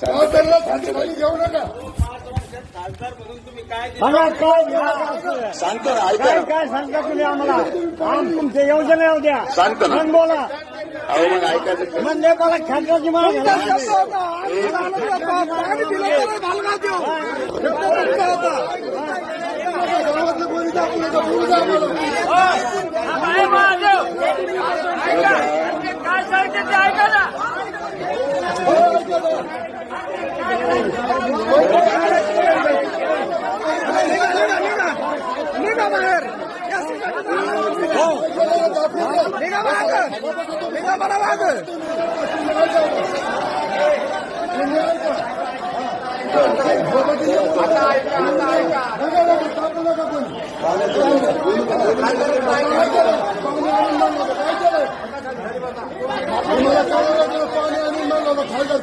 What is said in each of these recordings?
घेऊ नका काय सांगतो ना ऐका. काय ना. काय सांगता तुम्ही आम्हाला? आम तुमच्या योजना उद्या सांगतो ना. मग बोला. अहो मग ऐकायचं? म्हणजे मला द्या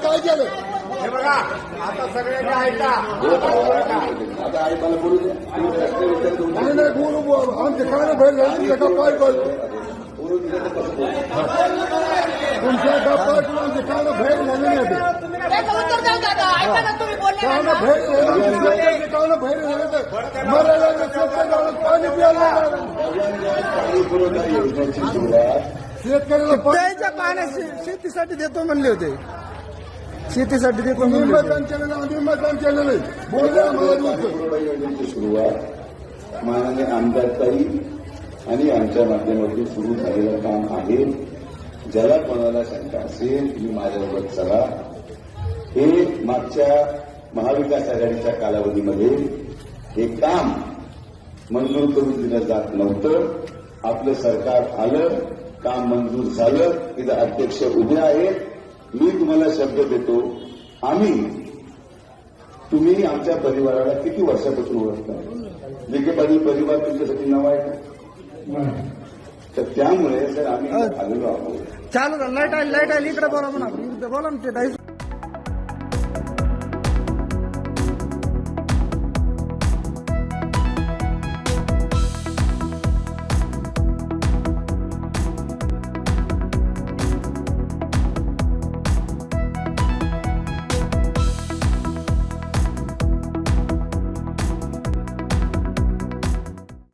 काय लागलं? खायला काय आता बोलू. नाही नाही बोलू झाले पाय तुमच्या काय झाले नाही झाले झाले तर मरायला स्वतः गावात पाणी प्यायला. शेतकऱ्याला पाणी प्यायच्या पाण्या शेतीसाठी देतो म्हणले होते. शेतीसाठी मतदान आम्ही मतदान. पुरवठा योजनेची सुरुवात माननीय आमदारताई आणि आमच्या माध्यमातून सुरू झालेलं काम आहे. ज्याला कोणाला शंका असेल तुम्ही माझ्याबरोबर चला. हे मागच्या महाविकास आघाडीच्या कालावधीमध्ये हे काम मंजूर करून दिलं जात नव्हतं. आपलं सरकार आलं काम मंजूर झालं. तिथं अध्यक्ष उभे आहेत. मी तुम्हाला शब्द देतो. आम्ही तुम्ही आमच्या परिवाराला किती वर्षापासून ओळखता? विखे पाटील परिवार तुमच्यासाठी नाव आहे का? तर त्यामुळे सर आम्ही आलेलो आहोत. चालू लाइट आली लाइट आली. इकडे बोला म्हणा. बोला ना ते